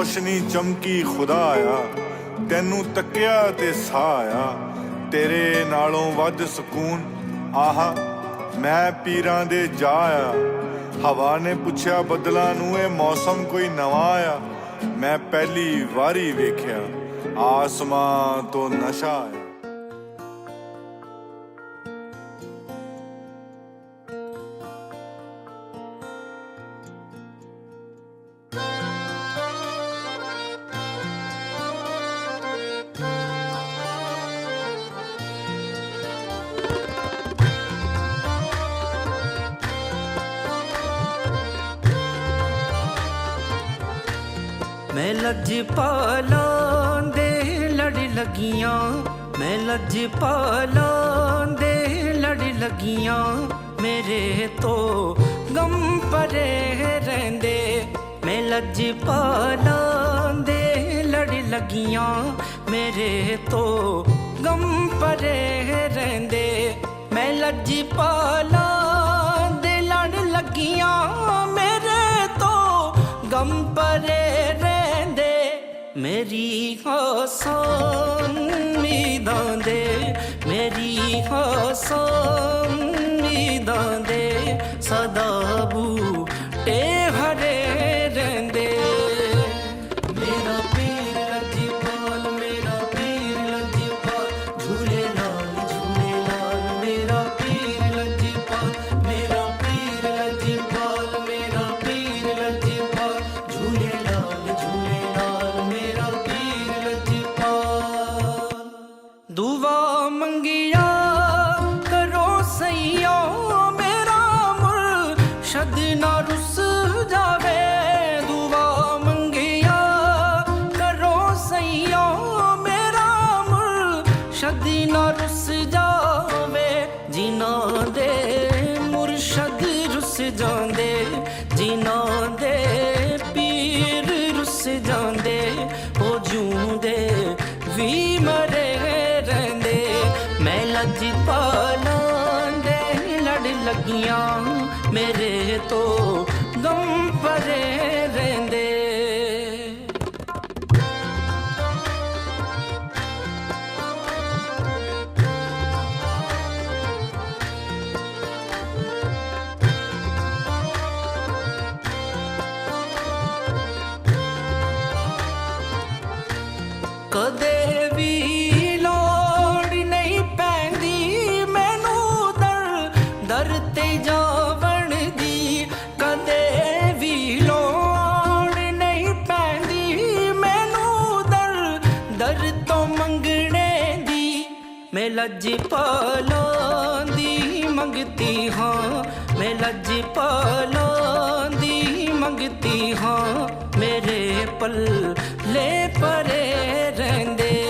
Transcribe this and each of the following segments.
ਰੌਸ਼ਨੀ ਚਮਕੀ ਖੁਦਾਇਆ, ਤੈਨੂੰ ਤੱਕਿਆ ਤੇ ਸਾਹ ਆਇਆ ਤੇਰੇ ਨਾਲੋਂ ਵੱਧ ਸਕੂਨ, ਆਹਾ, ਮੈਂ ਪੀਰਾਂ ਦੇ ਜਾ ਆ ਹਵਾ ਨੇ ਪੁੱਛਿਆ, ਬਦਲਾਂ ਨੂੰ ਇਹ ਮੌਸਮ ਕੋਈ ਨਵਾਂ ਆ ਮੈਂ ਪਹਿਲੀ ਵਾਰੀ ਵੇਖਿਆ, ਆਸਮਾਨ ਤੋਂ ਨਸ਼ਾ ਆਇਆ। ਮੈਂ ਲੱਜ ਪਾਲਾਂ ਦੇ ਲੜ ਲੱਗੀਆਂ। ਮੈਂ ਲੱਜ ਪਾਲਾਂ ਦੇ ਲੜ ਲੱਗੀਆਂ। ਮੇਰੇ ਤੋਂ ਗਮ ਪਰੇ ਰਹਿੰਦੇ। ਮੈਂ ਲੱਜ ਪਾਲਾਂ ਦੇ ਲੜ ਲੱਗੀਆਂ। ਮੇਰੇ ਤੋਂ ਗਮ ਪਰੇ ਰਹਿੰਦੇ। ਮੈਂ ਲੱਜ ਪਾਲਾਂ ਦੇ ਲੜ ਲੱਗੀਆਂ। ਮੇਰੀ ਹਸਾਨ ਉਮੀਦਾਂ ਦੇ ਮੇਰੀ ਹਸਾਨ ਉਮੀਦਾਂ ਜਿਨ੍ਹਾਂ ਦੇ ਮੁਰਸ਼ਦ ਰੁੱਸ ਜਾਂਦੇ, ਜਿਨ੍ਹਾਂ ਦੇ ਪੀਰ ਰੁੱਸ ਜਾਂਦੇ, ਉਹ ਜੂੰਦੇ ਵੀ ਮਰੇ ਰਹਿੰਦੇ। ਮੈਂ ਲੱਜ ਪਾਲਾਂ ਦੇ ਲੜ ਲੱਗੀਆਂ, ਮੇਰੇ ਤੋਂ ਗਮ ਪਰੇ ਰਹਿੰਦੇ। ਦੀ ਮੈਂ ਲੱਜ ਪਾਲਾਂ ਦੀ ਮੰਗਤੀ ਹਾਂ। ਮੈਂ ਲੱਜ ਪਾਲਾਂ ਦੀ ਮੰਗਤੀ ਹਾਂ। ਮੇਰੇ ਪੱਲ ਪੱਲੇ ਪਰੇ ਰਹਿੰਦੇ।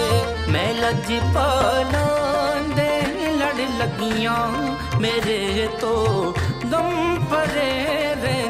ਮੈਂ ਲੱਜ ਪਾਲਾਂ ਦੇ ਲੜ ਲੱਗੀਆਂ। ਮੇਰੇ ਤੋਂ ਗਮ ਪਰੇ ਰਹਿੰਦੇ।